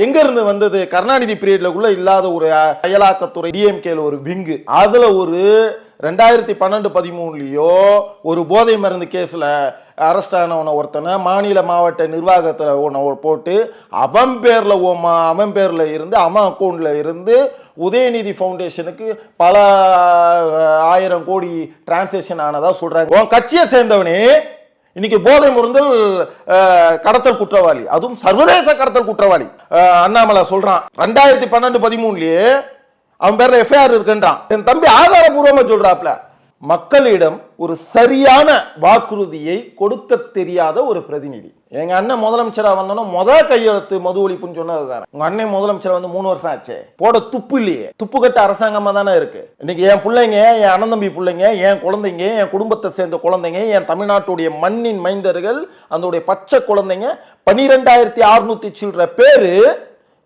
எங்க இருந்து வந்தது? கருணாநிதி பீரியட்லக்குள்ள இல்லாத ஒரு அ- அயலாக்கத்துறை டிஎம்கேல ஒரு விங்கு. அதுல ஒரு ரெண்டாயிரத்தி பன்னெண்டு பதிமூணுலயோ ஒரு போதை மருந்து கேஸ்ல அரெஸ்ட் ஆனவனை ஒருத்தனை மாநில மாவட்ட நிர்வாகத்துல ஒன்ன போட்டு அவன் பேர்ல ஓமா அவன் பேர்ல இருந்து அவன் அக்கௌண்ட்ல இருந்து உதயநிதி ஃபவுண்டேஷனுக்கு பல ஆயிரம் கோடி டிரான்சேக்ஷன் ஆனதா சொல்றாங்க. உன் கட்சியை சேர்ந்தவனே இன்னைக்கு போதை முருந்தல் கடத்தல் குற்றவாளி. அதுவும் சர்வதேச கடத்தல் குற்றவாளி. அண்ணாமலை சொல்றான் ரெண்டாயிரத்தி பன்னெண்டு பதிமூணுலயே அவன் பேர்ல எஃப்ஐஆர் இருக்குன்றான். என் தம்பி ஆதாரபூர்வமா சொல்றாப்ல. மக்களிடம் ஒரு சரியான வாக்குறுதியை கொடுக்க தெரியாத ஒரு பிரதிநிதி. எங்க அண்ணன் முதலமைச்சரா வந்தோன்னா முத கையெழுத்து மது ஒழிப்புன்னு சொன்னது தானே உங்க அண்ணன் முதலமைச்சரா வந்து மூணு வருஷம் ஆச்சு. போட துப்பு இல்லையே. துப்பு கட்ட அரசாங்கமா தானே இருக்கு. இன்னைக்கு என் பிள்ளைங்க என் அண்ணன் தம்பி பிள்ளைங்க என் குழந்தைங்க என் குடும்பத்தை சேர்ந்த குழந்தைங்க என் தமிழ்நாட்டுடைய மண்ணின் மைந்தர்கள் அதனுடைய பச்சை குழந்தைங்க பன்னிரெண்டாயிரத்தி அறுநூத்தி சில்லற பேரு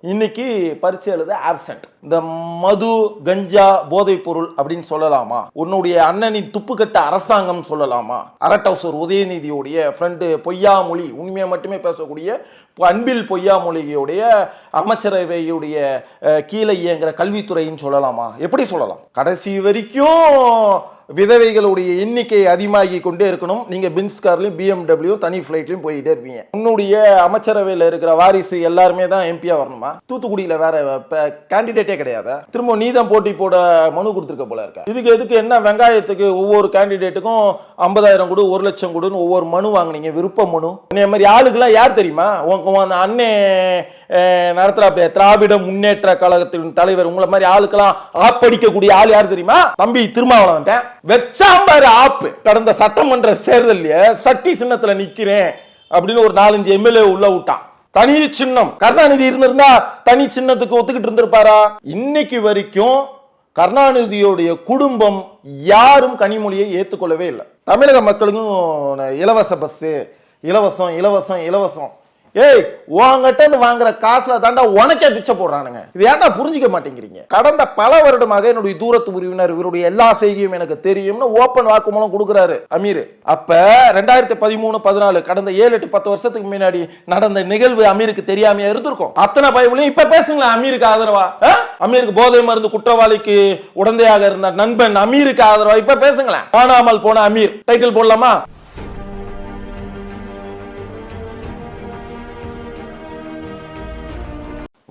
இன்னைக்கு பரிச்சை எழுத ஆப்சென்ட் இந்த மது கஞ்சா போதைப் பொருள் அப்படின்னு சொல்லலாமா? உன்னுடைய அண்ணனின் துப்புக்கட்ட அரசாங்கம் சொல்லலாமா? அரட்டவுசர் உதயநிதியுடைய ஃப்ரெண்டு பொய்யாமொழி உண்மையை மட்டுமே பேசக்கூடிய அன்பில் பொய்யாமொழியுடைய அமைச்சரவையுடைய கீழே இயங்குற கல்வித்துறைன்னு சொல்லலாமா? எப்படி சொல்லலாம்? கடைசி வரைக்கும் விதவைகளுடைய எண்ணிக்கை அதிகமாகி கொண்டே இருக்கணும். நீங்க பின்ஸ்கார்லயும் பிஎம்டபிள்யூ தனி ஃப்ளைட்லையும் போயிட்டே இருப்பீங்க. உன்னுடைய அமைச்சரவையில் இருக்கிற வாரிசு எல்லாருமே தான் எம்பியா வரணுமா? தூத்துக்குடியில வேற கேண்டிடேட்டே கிடையாது? திரும்ப நீ தான் போட்டி போட மனு கொடுத்துருக்க போல இருக்க? இதுக்கு எதுக்கு என்ன வெங்காயத்துக்கு ஒவ்வொரு கேண்டிடேட்டுக்கும் ஐம்பதாயிரம் கொடு ஒரு லட்சம் கொடுன்னு ஒவ்வொரு மனு வாங்கினீங்க விருப்ப மனு. இந்த மாதிரி ஆளுக்கெல்லாம் யார் தெரியுமா? உங்க அந்த அண்ணே நடத்துறாப்பே திராவிட முன்னேற்ற கழகத்தின் தலைவர் உங்களை மாதிரி ஆளுக்கெல்லாம் ஆப்படிக்கக்கூடிய ஆள் யார் தெரியுமா? தம்பி திருமாவளவன் வெச்சாம்பாரு ஆப்பு. கடந்த சட்டமன்ற சேர்தல்லையே சட்டி சின்னத்துல நிக்கிறேன் அப்படின்னு ஒரு நாலஞ்சு எம்எல்ஏ உள்ள விட்டான். தனி சின்னம். கருணாநிதி இருந்திருந்தா தனி சின்னத்துக்கு ஒத்துக்கிட்டு இருந்திருப்பாரா? இன்னைக்கு வரைக்கும் கருணாநிதியோடைய குடும்பம் யாரும் கனிமொழியை ஏற்றுக்கொள்ளவே இல்லை. தமிழக மக்களுக்கும் இலவச பஸ்ஸு இலவசம் இலவசம் இலவசம். ஏய் உங்ககிட்ட இருந்து வாங்குற காசுல தாண்டா உனக்கே பிச்சை போடுறானுங்க. இது ஏன்டா புரிஞ்சுக்க மாட்டேங்கிறீங்க? கடந்த பல வருடமாக என்னுடைய தூரத்து உறவினர் இவருடைய எல்லா செய்தியும் எனக்கு தெரியும்னு ஓப்பன் வாக்குமூலம் கொடுக்குறாரு. அமீர் அப்ப ரெண்டாயிரத்தி பதிமூணு பதினாலு கடந்த ஏழு எட்டு பத்து வருஷத்துக்கு முன்னாடி நடந்த நிகழ்வு அமீருக்கு தெரியாமையா இருந்திருக்கும்? அத்தனை பயவுலையும் இப்ப பேசுங்களேன் அமீருக்கு ஆதரவா? ஆ? அமீருக்கு போதை மருந்து குற்றவாளிக்கு உடந்தையாக இருந்த நண்பன் அமீருக்கு ஆதரவா? இப்ப பேசுங்களேன். காணாமல் போன அமீர். டைட்டில் போடலாமா?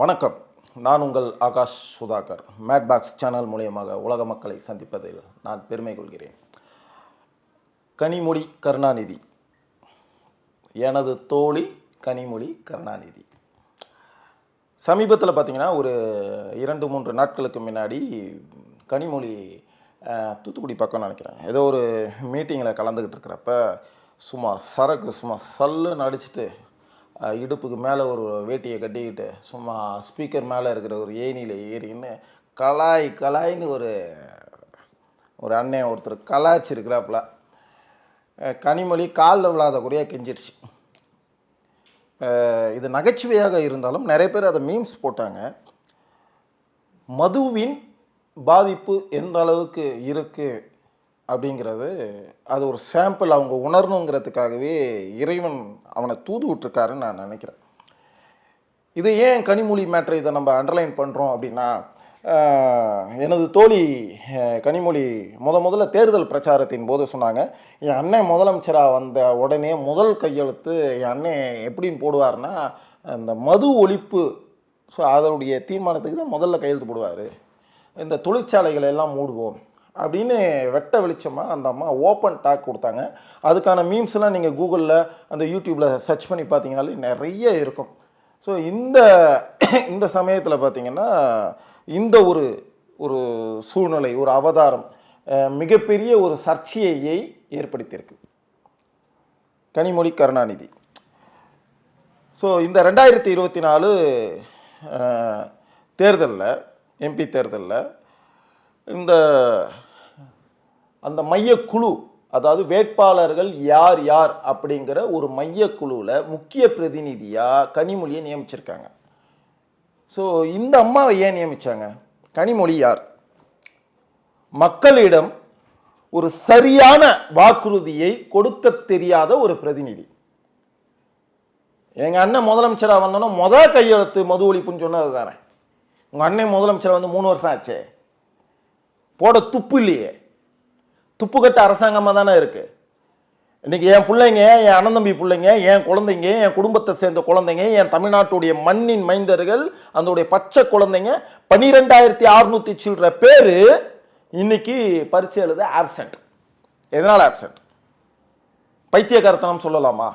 வணக்கம். நான் உங்கள் Akash Sudhakar. Mad box channel மூலியமாக உலக மக்களை சந்திப்பதில் நான் பெருமை கொள்கிறேன். கனிமொழி கருணாநிதி. எனது தோழி கனிமொழி கருணாநிதி. சமீபத்தில் பார்த்தீங்கன்னா ஒரு இரண்டு மூன்று நாட்களுக்கு முன்னாடி கனிமொழி தூத்துக்குடி பக்கம் நினைக்கிறேன். ஏதோ ஒரு மீட்டிங்கில் கலந்துக்கிட்டு இருக்கிறப்ப சும்மா சரக்கு சும்மா சல்லுன்னு அடிச்சிட்டு இடுப்புக்கு மேலே ஒரு வேட்டியை கட்டிக்கிட்டு சும்மா ஸ்பீக்கர் மேலே இருக்கிற ஒரு ஏணியில் ஏறின்னு கலாய் கலாய்னு ஒரு ஒரு அண்ணன் ஒருத்தர் கலாய்ச்சிருக்கிறாப்புல. கனிமொழி காலில் விழாத குறையாக கெஞ்சிருச்சு. இது நகைச்சுவையாக இருந்தாலும் நிறைய பேர் அதை மீம்ஸ் போட்டாங்க. மதுவின் பாதிப்பு எந்த அளவுக்கு இருக்குது அப்படிங்கிறது அது ஒரு சாம்பிள் அவங்க உணரணுங்கிறதுக்காகவே இறைவன் அவனை தூது விட்டுருக்காருன்னு நான் நினைக்கிறேன். இது ஏன் கனிமொழி மேட்ரு இதை நம்ம அண்டர்லைன் பண்ணுறோம் அப்படின்னா எனது தோழி கனிமொழி முத முதல்ல தேர்தல் பிரச்சாரத்தின் போது சொன்னாங்க என் அண்ணன் முதலமைச்சராக வந்த உடனே முதல் கையெழுத்து என் அண்ணன் எப்படின்னு போடுவார்னா இந்த மது ஒழிப்பு ஸோ அதனுடைய தீர்மானத்துக்கு தான் முதல்ல கையெழுத்து போடுவார். இந்த தொழிற்சாலைகளை எல்லாம் மூடுவோம். அப்படின்னு வெட்ட வெளிச்சமாக அந்த அம்மா ஓப்பன் டாக் கொடுத்தாங்க. அதுக்கான மீம்ஸ்லாம் நீங்கள் கூகுளில் அந்த யூடியூப்பில் சர்ச் பண்ணி பார்த்தீங்கனாலே நிறைய இருக்கும். ஸோ இந்த இந்த சமயத்தில் பார்த்தீங்கன்னா இந்த ஒரு ஒரு சூழ்நிலை ஒரு அவதாரம் மிகப்பெரிய ஒரு சர்ச்சையை ஏற்படுத்தியிருக்கு. கனிமொழி கருணாநிதி. ஸோ இந்த ரெண்டாயிரத்தி இருபத்தி நாலு தேர்தலில் எம்பி தேர்தலில் இந்த அந்த மையக்குழு அதாவது வேட்பாளர்கள் யார் யார் அப்படிங்கிற ஒரு மையக்குழுவில் முக்கிய பிரதிநிதியாக கனிமொழியை நியமிச்சிருக்காங்க. ஸோ இந்த அம்மாவை ஏன் நியமித்தாங்க கனிமொழி யார்? மக்களிடம் ஒரு சரியான வாக்குறுதியை கொடுக்க தெரியாத ஒரு பிரதிநிதி. எங்கள் அண்ணன் முதலமைச்சராக வந்தோன்னா முதல் கையெழுத்து மது ஒழிப்புன்னு சொன்னது தானே. உங்கள் அண்ணன் முதலமைச்சராக வந்து மூணு வருஷம் ஆச்சே. போட துப்பு இல்லையே. துப்புக்கட்ட அரசாங்கமாக தானே இருக்கு. இன்னைக்கு என் பிள்ளைங்க என் அண்ணன் தம்பி பிள்ளைங்க என் குழந்தைங்க என் குடும்பத்தை சேர்ந்த குழந்தைங்க என் தமிழ்நாட்டுடைய மண்ணின் மைந்தர்கள் அதனுடைய பச்சை குழந்தைங்க பன்னிரெண்டாயிரத்தி அறுநூத்தி சில்லற பேர் இன்னைக்கு பரிச்சை எழுத ஆப்சண்ட் எதனால் ஆப்சென்ட் பைத்தியகாரத்தனம் சொல்லலாமா?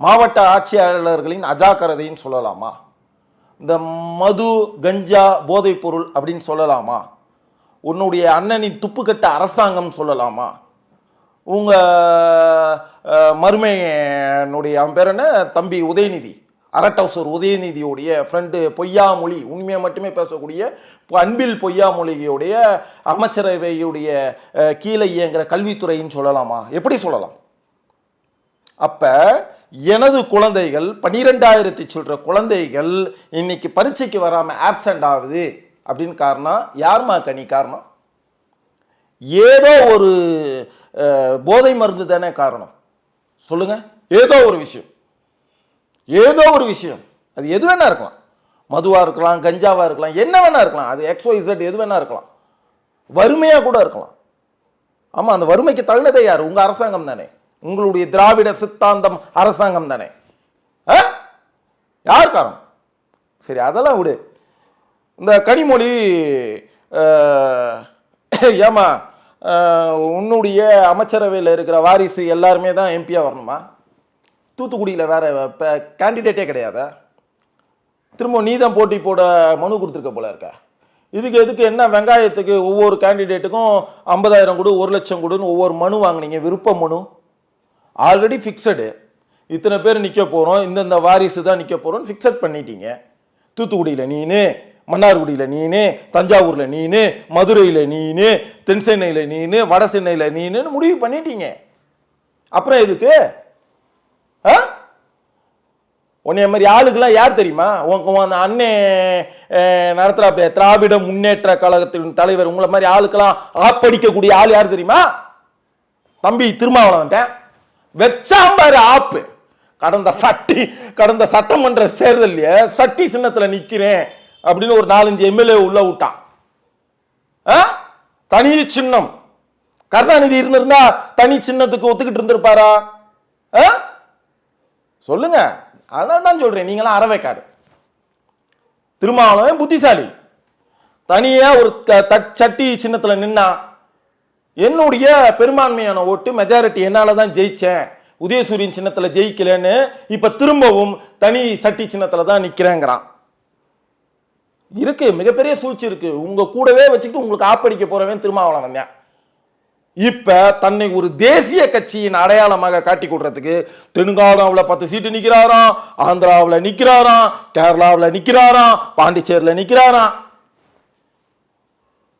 மாவட்ட ஆட்சியாளர்களின் அஜாக்கிரதைன்னு சொல்லலாமா? இந்த மது கஞ்சா போதைப் பொருள் அப்படின்னு சொல்லலாமா? உன்னுடைய அண்ணனின் துப்புக்கட்ட அரசாங்கம் சொல்லலாமா? உங்கள் மருமையனுடைய அவன் பேர் என்ன? தம்பி உதயநிதி. அரட்டவுசர் உதயநிதியுடைய ஃப்ரெண்டு பொய்யாமொழி உண்மையை மட்டுமே பேசக்கூடிய அன்பில் பொய்யாமொழியோடைய அமைச்சரவையுடைய கீழே இயங்குற கல்வித்துறைன்னு சொல்லலாமா? எப்படி சொல்லலாம்? அப்போ எனது குழந்தைகள் பன்னிரெண்டாயிரத்தி சில்லற குழந்தைகள் இன்னைக்கு பரீட்சைக்கு வராமல் ஆப்சென்ட் ஆகுது. அப்படின்னு காரணம் யார்மா கனி காரணம்? ஏதோ ஒரு போதை மருந்து தானே காரணம். சொல்லுங்க. ஏதோ ஒரு விஷயம். ஏதோ ஒரு விஷயம். அது எது வேணா இருக்கலாம். மதுவாக இருக்கலாம் கஞ்சாவாக இருக்கலாம் என்ன வேணா இருக்கலாம். அது எக்ஸ் இசட் எது வேணா இருக்கலாம். வறுமையாக கூட இருக்கலாம். ஆமாம் அந்த வறுமைக்கு தள்ளினதே யார்? உங்கள் அரசாங்கம் தானே. உங்களுடைய திராவிட சித்தாந்தம் அரசாங்கம் தானே. ஆ? யார் காரணம்? சரி அதெல்லாம் விடு. இந்த கனிமொழி ஏமா ஏம்மா உன்னுடைய அமைச்சரவையில் இருக்கிற வாரிசு எல்லாருமே தான் எம்பியாக வரணுமா? தூத்துக்குடியில் வேற இப்போ கேண்டிடேட்டே கிடையாதா. திரும்ப நீ தான் போட்டி போட மனு கொடுத்துருக்க போல இருக்க. இதுக்கு எதுக்கு என்ன வெங்காயத்துக்கு ஒவ்வொரு கேண்டிடேட்டுக்கும் ஐம்பதாயிரம் கொடு ஒரு லட்சம் கொடுன்னு ஒவ்வொரு மனு வாங்குனீங்க? விருப்ப மனு. ஆல்ரெடி ஃபிக்ஸடு இத்தனை பேர் நிற்க போகிறோம் இந்தந்த வாரிசு தான் நிற்க போகிறோம்னு ஃபிக்ஸட் பண்ணிட்டீங்க. தூத்துக்குடியில் நீனு. மன்னார்குடியில் நீனு தஞ்சாவூரில் நீனு மதுரையில் நீனு தென் சென்னையில் நீனு வட சென்னையில் நீனுன்னு முடிவு பண்ணிட்டீங்க. அப்புறம் எதுக்கு? ஆ? உன்னைய மாதிரி ஆளுக்கெல்லாம் யார் தெரியுமா? உங்க உன் அண்ணே நடத்துகிற திராவிட முன்னேற்ற கழகத்தின் தலைவர். உங்களை மாதிரி ஆளுக்கெல்லாம் ஆப்படிக்கக்கூடிய ஆள் யார் தெரியுமா? தம்பி திருமாவளவன் வெச்சாம்பாரு ஆப்பு. கடந்த சட்டி கடந்த சட்டமன்ற தேர்தல்ல சட்டி சின்னத்தில் நிற்கிறேன் அப்படின்னு ஒரு நாலஞ்சு எம்எல்ஏ உள்ள விட்டான். ஆ? தனி சின்னம். கருணாநிதி இருந்திருந்தா தனி சின்னத்துக்கு ஒத்துக்கிட்டு இருந்திருப்பாரா? ஆ? சொல்லுங்க. அதனால தான் சொல்றேன். நீங்களாம் அறவைக்காடு. திருமாவளவன் புத்திசாலி. தனியா ஒரு த- தட்- சட்டி சின்னத்துல நின்னா என்னுடைய பெரும்பான்மையான ஓட்டு மெஜாரிட்டி என்னால தான் ஜெயிச்சேன். உதயசூரியன் சின்னத்துல ஜெயிக்கலன்னு இப்ப திரும்பவும் தனி சட்டி சின்னத்துல தான் நிக்கிறேங்கிறான். இருக்கு மிகப்பெரிய சூழ்ச்சி இருக்கு. உங்க கூடவே வச்சுக்கிட்டு உங்களுக்கு ஆப்படிக்க போறவன் திருமாவளவன் வந்தேன் இப்ப தன்னை ஒரு தேசிய கட்சியின் அடையாளமாக காட்டி கொடுறதுக்கு தெலுங்கானாவுல பத்து சீட்டு நிக்கிறாராம் ஆந்திராவில் நிக்கிறாராம் கேரளாவில் நிக்கிறாராம் பாண்டிச்சேரியில் நிக்கிறாராம்.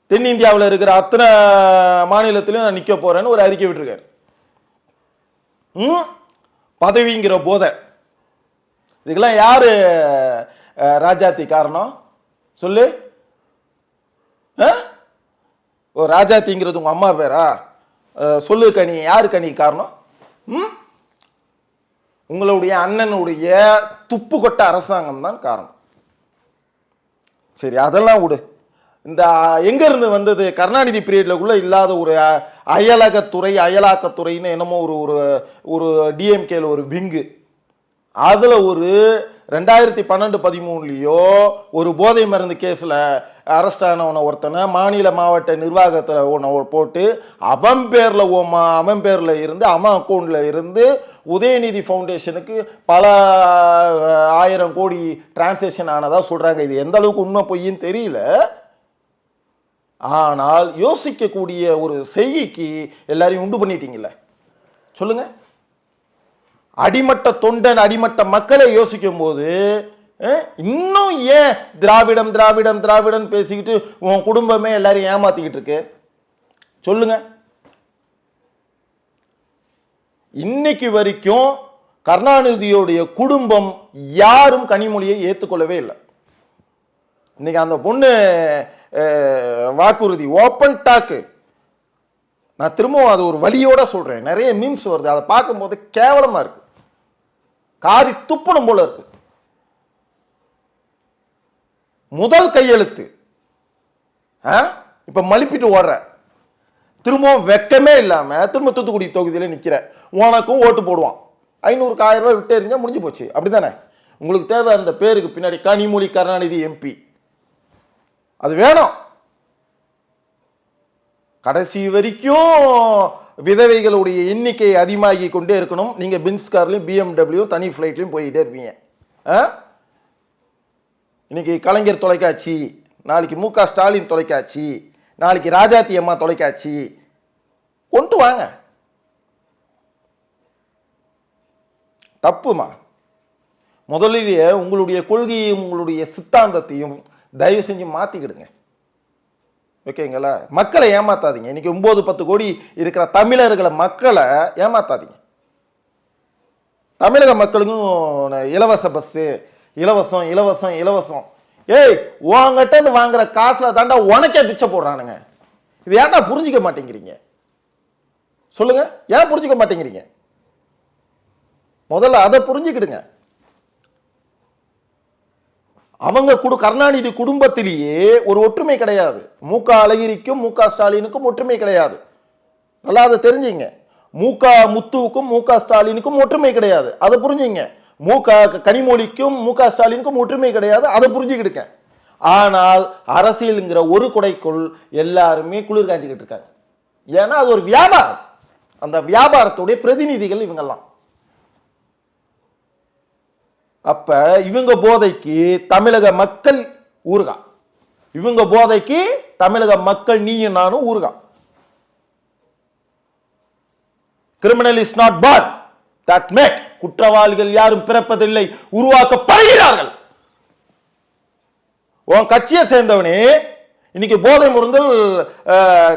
தென்னிந்தியாவில் இருக்கிற அத்தனை மாநிலத்திலும் நான் நிக்க போறேன்னு ஒரு அறிக்கை விட்டுருக்காரு. ம்? பதவிங்கிற போதை. இதுக்கெல்லாம் யாரு ராஜாத்தி காரணம்? சொல்லு. ஆ? ஓ ராஜாத்திங்கிறது உங்க அம்மா பேரா? சொல்லு கனி யாரு கனி காரணம்? ம்? உங்களுடைய அண்ணனுடைய துப்பு கொட்ட அரசாங்கம் தான் காரணம். சரி அதெல்லாம் விடு. இந்த எங்கேருந்து வந்தது? கருணாநிதி பீரியட்ல இல்லாத ஒரு அயலகத்துறை அயலாக்கத்துறைன்னு என்னமோ ஒரு ஒரு ஒரு டிஎம்கேல ஒரு விங்கு. அதில் ஒரு ரெண்டாயிரத்தி பன்னெண்டு பதிமூணுலேயோ ஒரு போதை மருந்து கேஸில் அரெஸ்ட் ஆனவனை ஒருத்தனை மாநில மாவட்ட நிர்வாகத்தில் ஒன்றை போட்டு அவன் பேரில் ஓமா அவன் பேரில் இருந்து அவன் அக்கௌண்ட்ல இருந்து உதயநிதி ஃபவுண்டேஷனுக்கு பல ஆயிரம் கோடி டிரான்சேக்ஷன் ஆனதாக சொல்கிறாங்க இது எந்த அளவுக்கு உண்மை பொய்ன்னு தெரியல. ஆனால் யோசிக்கக்கூடிய ஒரு செய்திக்கு எல்லாரையும் உண்டு பண்ணிட்டீங்களே சொல்லுங்கள் அடிமட்ட தொண்டன் அடிமட்ட மக்களை யோசிக்கும் போது இன்னும் ஏன் திராவிடம் திராவிடம் திராவிடம் பேசிக்கிட்டு உன் குடும்பமே எல்லாரும் ஏமாத்திக்கிட்டு இருக்கு? சொல்லுங்க. இன்னைக்கு வரைக்கும் கருணாநிதியோடைய குடும்பம் யாரும் கனிமொழியை ஏற்றுக்கொள்ளவே இல்லை. இன்னைக்கு அந்த பொண்ணு வாக்குறுதி ஓப்பன் டாக்கு நான் திரும்பவும் அது ஒரு வழியோட சொல்றேன். நிறைய மீம்ஸ் வருது. அதை பார்க்கும்போது கேவலமா இருக்கு. காரி துப்பணும் போல இருக்கு. முதல் கையெழுத்து. ஆ? இப்ப மலிப்பிட்டு ஓடுற. திரும்பவும் வெக்கமே இல்லாம திரும்ப தூத்துக்குடி தொகுதியில நிக்கிற. உனக்கும் ஓட்டு போடுவான். ஐநூறுக்கு ஆயிரம் ரூபாய் விட்டு எறிஞ்சா முடிஞ்சு போச்சு. அப்படிதானே? உங்களுக்கு தேவை அந்த பேருக்கு பின்னாடி கனிமொழி கருணாநிதி எம்பி அது வேணும். கடைசி வரைக்கும் விதவைகளுடைய எண்ணிக்கை அதிகமாகி கொண்டே இருக்கணும். நீங்க பின்ஸ்கார்லயும் பிஎம்டபிள்யூ தனி ஃப்ளைட்லையும் போயிட்டே இருப்பீங்க. ஆ? இன்னைக்கு கலைஞர் தொலைக்காட்சி நாளைக்கு மு க ஸ்டாலின் தொலைக்காட்சி நாளைக்கு ராஜாத்தி அம்மா தொலைக்காட்சி. கொண்டு வாங்க. தப்புமா? முதலிலேயே உங்களுடைய கொள்கையும் உங்களுடைய சித்தாந்தத்தையும் தயவு செஞ்சு மாற்றிக்கிடுங்க ஓகேங்களா? மக்களை ஏமாத்தாதீங்க. இன்னைக்கு ஒன்பது பத்து கோடி இருக்கிற தமிழர்களை மக்களை ஏமாத்தாதீங்க. தமிழக மக்களுக்கும் இலவச பஸ்ஸு இலவசம் இலவசம் இலவசம். ஏய் உங்ககிட்ட இருந்து வாங்குற காசுல தாண்டா உனக்கே பிச்சை போடுறானுங்க. இது ஏன்டா புரிஞ்சுக்க மாட்டேங்கிறீங்க? சொல்லுங்க. ஏன் புரிஞ்சுக்க மாட்டேங்கிறீங்க? முதல்ல அதை புரிஞ்சுக்கிடுங்க. அவங்க குடு கருணாநிதி குடும்பத்திலேயே ஒரு ஒற்றுமை கிடையாது. மு க அழகிரிக்கும் மு க ஸ்டாலினுக்கும் ஒற்றுமை கிடையாது. நல்லா அதை தெரிஞ்சுங்க. மு க முத்துவுக்கும் மு க ஸ்டாலினுக்கும் ஒற்றுமை கிடையாது. அதை புரிஞ்சுங்க. மு க கனிமொழிக்கும் மு க ஸ்டாலினுக்கும் ஒற்றுமை கிடையாது. அதை புரிஞ்சுக்கிடுங்க. ஆனால் அரசியலுங்கிற ஒரு குடைக்குள் எல்லாருமே குளிர் காஞ்சிக்கிட்டு இருக்காங்க. ஏன்னா அது ஒரு வியாபாரம். அந்த வியாபாரத்துடைய பிரதிநிதிகள் இவங்கெல்லாம் அப்ப இவங்க போதைக்கு தமிழக மக்கள் ஊறுகா இவங்க போதைக்கு தமிழக மக்கள் நீயும் நானும் ஊறுகா criminal is not born that made குற்றவாளிகள் யாரும் பிறப்பதில்லை உருவாக்கப்படுகிறார்கள். உன் கட்சியை சேர்ந்தவனே இன்னைக்கு போதை முருந்தல்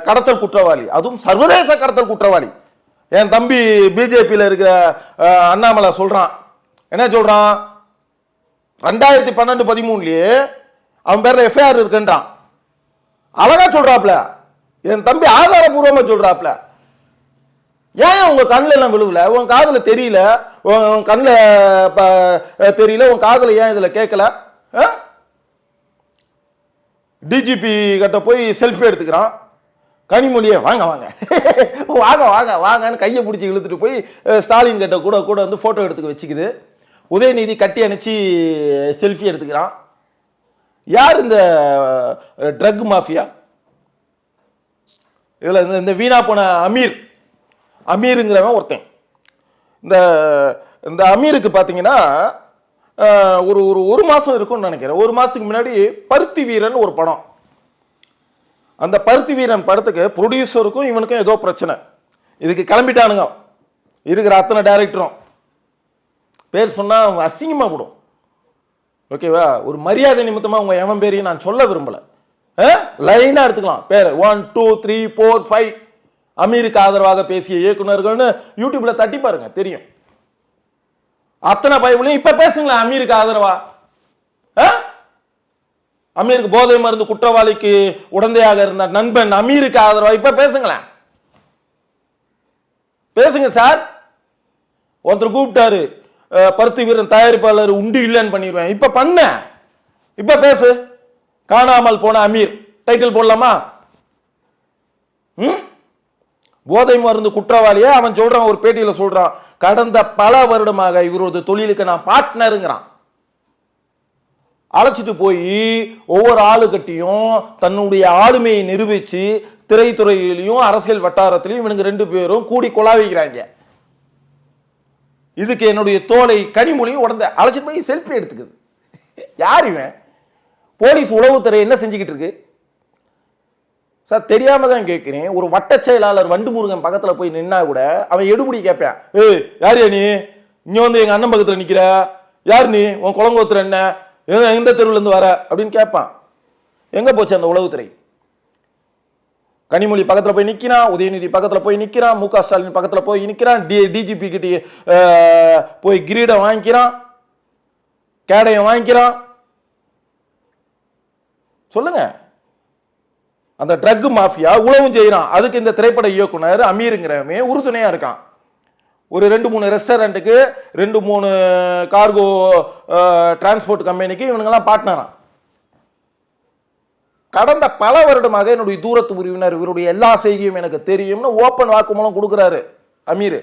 கடத்தல் குற்றவாளி. அதுவும் சர்வதேச கடத்தல் குற்றவாளி. என் தம்பி பிஜேபியில் இருக்கிற அண்ணாமலை சொல்றான். என்ன சொல்றான்? ரெண்டாயிரத்தி பன்னெண்டு பதிமூணுலயே அவன் பேரில் எஃப்ஐஆர் இருக்குன்றான். அழகா சொல்றாப்ல. என் தம்பி ஆதாரபூர்வமா சொல்றாப்ல. ஏன் உங்க கண்ணில் எல்லாம் விழுவல? உன் காதில் தெரியல. உன் உன் கண்ணுல தெரியல. உன் காதில் ஏன் இதில் கேட்கல டிஜிபி கிட்ட போய் செல்ஃபி எடுத்துக்கிறான். கனிமொழியே வாங்க வாங்க. வாங்க வாங்க வாங்கன்னு கையை பிடிச்சி இழுத்துட்டு போய் ஸ்டாலின் கிட்ட கூட கூட வந்து ஃபோட்டோ எடுத்துக்க வச்சுக்குது. உதயநிதி கட்டி அணிச்சு செல்ஃபி எடுத்துக்கிறான். யார் இந்த ட்ரக் மாஃபியா இதில் இந்த- இந்த வீணா போன அமீர். அமீருங்கிறவன் ஒருத்தன். இந்த இந்த அமீருக்கு பார்த்தீங்கன்னா ஒரு ஒரு ஒரு மாதம் இருக்கும்னு நினைக்கிறேன். ஒரு மாதத்துக்கு முன்னாடி பருத்தி வீரன் ஒரு படம். அந்த பருத்தி வீரன் படத்துக்கு ப்ரொடியூசருக்கும் இவனுக்கும் ஏதோ பிரச்சனை. இதுக்கு கிளம்பிட்டானுங்க. இருக்கிற அத்தனை டைரக்டரும் பேர் சொன்னால் அவங்க அசிங்கமாக போடும். ஓகேவா ஒரு மரியாதை நிமித்தமாக உங்கள் எவன் பேரையும் நான் சொல்ல விரும்பலை. லைனாக எடுத்துக்கலாம். பேர். One two three four five அமீருக்கு ஆதரவாக பேசிய இயக்குனர்கள்னு யூடியூப்ல தட்டி பாருங்க. தெரியும். அத்தனை பைபிளையும் இப்போ பேசுங்களேன். அமீருக்கு ஆதரவா? ஆ? அமீருக்கு போதை மருந்து குற்றவாளிக்கு உடந்தையாக இருந்த நண்பன் அமீருக்கு ஆதரவா? இப்ப பேசுங்களேன். பேசுங்க சார். ஒருத்தர் கூப்பிட்டாரு. பருத்தி வீரன் தயாரிப்பாளர் உண்டு இல்லைன்னு பண்ணிடுவேன் இப்போ பண்ண. இப்போ பேசு. காணாமல் போன அமீர். டைட்டில் போடலாமா? ம்? போதை மருந்து குற்றவாளியை அவன் சொல்றான் ஒரு பேட்டியில் சொல்றான். கடந்த பல வருடமாக இவரது தொழிலுக்கு நான் பார்ட்னருங்கிறான் அழைச்சிட்டு போய் ஒவ்வொரு ஆளுகட்டையும் தன்னுடைய ஆளுமையை நிரூபித்து திரைத்துறையிலையும் அரசியல் வட்டாரத்திலையும் இவனுங்க ரெண்டு பேரும் கூடி கொலாவிக்கிறாங்க. இதுக்கு என்னுடைய தோலை கனிமொழியும் உடந்த அழைச்சிட்டு போய் செல்ஃபி எடுத்துக்குது. யார் இவன்? போலீஸ் உளவுத்துறை என்ன செஞ்சுக்கிட்டு இருக்கு? சார் தெரியாம தான் கேட்குறேன். ஒரு வட்ட செயலாளர் வண்டு முருகன் பக்கத்தில் போய் நின்னா கூட அவன் எடுபடி கேட்பேன். ஏய் யார் நீ? இங்க வந்து எங்க அண்ணன் பக்கத்தில் நிற்கிற யார் நீ? உன் குளங்கோத்துற என்ன? எந்த- தெருவுலேருந்து வர? அப்படின்னு கேட்பான். எங்க போச்சு அந்த உளவுத்துறை? கனிமொழி பக்கத்தில் போய் நிற்கிறான் உதயநிதி பக்கத்தில் போய் நிற்கிறான் மு ஸ்டாலின் பக்கத்தில் போய் நிற்கிறான் டி டிஜிபி கிட்டே போய் கிரீடம் வாங்கிக்கிறான் கேடையை வாங்கிக்கிறான். சொல்லுங்க. அந்த ட்ரக் மாஃபியா உழவும் செய்கிறான் அதுக்கு இந்த திரைப்பட இயக்குனர் அமீருங்கிறவன் உறுதுணையாக இருக்கான். ஒரு ரெண்டு மூணு ரெஸ்டாரண்ட்டுக்கு ரெண்டு மூணு கார்கோ டிரான்ஸ்போர்ட் கம்பெனிக்கு இவனுங்கெல்லாம் பார்ட்னராம் கடந்த பல வருடமாக என்னுடைய தூரத்து உறவினர் இவருடைய எல்லா செய்தியும் எனக்கு தெரியும்னு ஓப்பன் வாக்குமூலம் கொடுக்குறாரு அமீர்.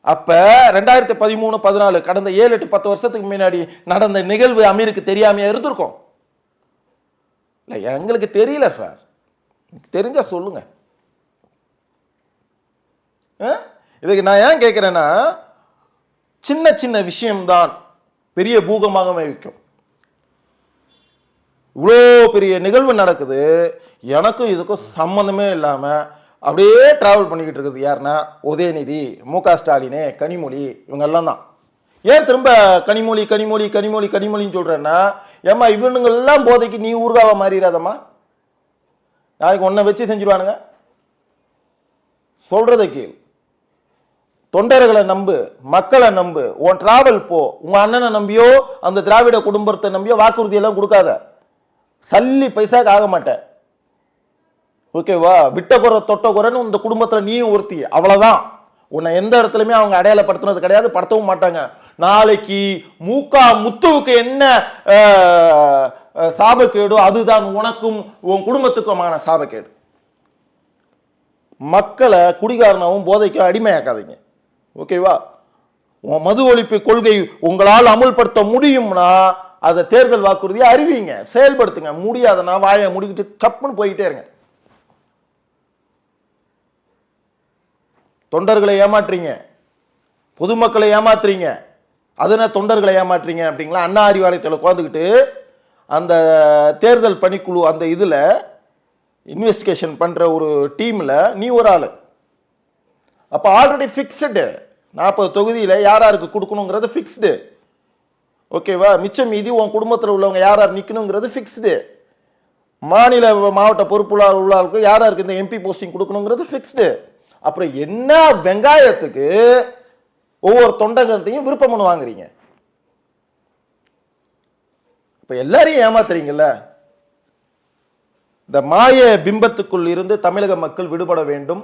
அப்ப ரெண்டாயிரத்தி பதிமூணு பதினாலு கடந்த ஏழு எட்டு பத்து வருஷத்துக்கு முன்னாடி நடந்த நிகழ்வு அமீருக்கு தெரியாமையா இருந்திருக்கும்? இல்லை எங்களுக்கு தெரியல சார் தெரிஞ்சா சொல்லுங்க. ஆ? இதுக்கு நான் ஏன் கேட்குறேன்னா சின்ன சின்ன விஷயம்தான் பெரிய பூகமாக வைக்கும். இவ்வளோ பெரிய நிகழ்வு நடக்குது. எனக்கும் இதுக்கும் சம்மந்தமே இல்லாமல் அப்படியே ட்ராவல் பண்ணிக்கிட்டு இருக்குது. யாருன்னா உதயநிதி மு க ஸ்டாலினு கனிமொழி இவங்கெல்லாம் தான். ஏன் திரும்ப கனிமொழி கனிமொழி கனிமொழி கனிமொழின்னு சொல்கிறேன்னா ஏம்மா இவனுங்க எல்லாம் போதைக்கு நீ ஊர்காவ மாறிடாதம்மா நாளைக்கு ஒன்றை வச்சு செஞ்சுருவானுங்க. சொல்கிறத கேள். தொண்டர்களை நம்பு மக்களை நம்பு உன் டிராவல் போ. உங்கள் அண்ணனை நம்பியோ அந்த திராவிட குடும்பத்தை நம்பியோ வாக்குறுதியெல்லாம் கொடுக்காத. சல்லி பைசாக்கு ஆக மாட்டேன் ஓகேவா விட்ட குறை தொட்ட குறைன்னு இந்த குடும்பத்தில் நீயும் ஒருத்தி அவ்வளோதான் உன்னை எந்த இடத்துலையுமே அவங்க அடையாளப்படுத்தினது கிடையாது படுத்தவும் மாட்டாங்க. நாளைக்கு மூக்கா முத்துவுக்கு என்ன சாபக்கேடோ அதுதான் உனக்கும் உன் குடும்பத்துக்குமான சாபக்கேடு. மக்களை குடிகாரனாகவும் போதைக்கும் அடிமையாக்காதீங்க. ஓகேவா உன் மது ஒழிப்பு கொள்கை உங்களால் அமுல்படுத்த முடியும்னா அதை தேர்தல் வாக்குறுதியை அறிவிங்க செயல்படுத்துங்க. முடியாதனா வாயை முடிக்கிட்டு கப்புன்னு போயிட்டே இருங்க. தொண்டர்களை ஏமாற்றுறீங்க. பொதுமக்களை ஏமாத்துறீங்க. அதனால் தொண்டர்களை ஏமாற்றுறீங்க அப்படிங்களா? அண்ணா அறிவாலயத்தில் உட்காந்துக்கிட்டு அந்த தேர்தல் பணிக்குழு அந்த இதில் இன்வெஸ்டிகேஷன் பண்ணுற ஒரு டீமில் நீ ஒரு ஆள். அப்போ ஆல்ரெடி ஃபிக்ஸ்டு நாற்பது தொகுதியில் யார் யாருக்கு கொடுக்கணுங்கிறது ஃபிக்ஸ்டு ஓகேவா மிச்சம் மீதி உன் குடும்பத்தில் உள்ளவங்க யார் யார் நிற்கணுங்கிறது ஃபிக்ஸ்டு மாநில மாவட்ட பொறுப்புள்ளாளர் உள்ளாருக்கும் யார் யாருக்கு இந்த எம்பி போஸ்டிங் கொடுக்கணுங்கிறது ஃபிக்ஸ்டு அப்புறம் என்ன வெங்காயத்துக்கு ஒவ்வொரு தொண்டங்கத்தையும் விருப்பம் பண்ணு வாங்குறீங்க? இப்போ எல்லாரையும் ஏமாத்துறீங்கல்ல? இந்த மாய பிம்பத்துக்குள் இருந்து தமிழக மக்கள் விடுபட வேண்டும்.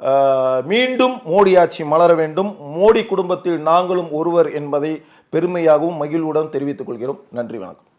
ஆஹ், மீண்டும் மோடி ஆட்சி மலர வேண்டும். மோடி குடும்பத்தில் நாங்களும் ஒருவர் என்பதை பெருமையாகவும் மகிழ்வுடன் தெரிவித்துக் கொள்கிறோம். நன்றி வணக்கம்.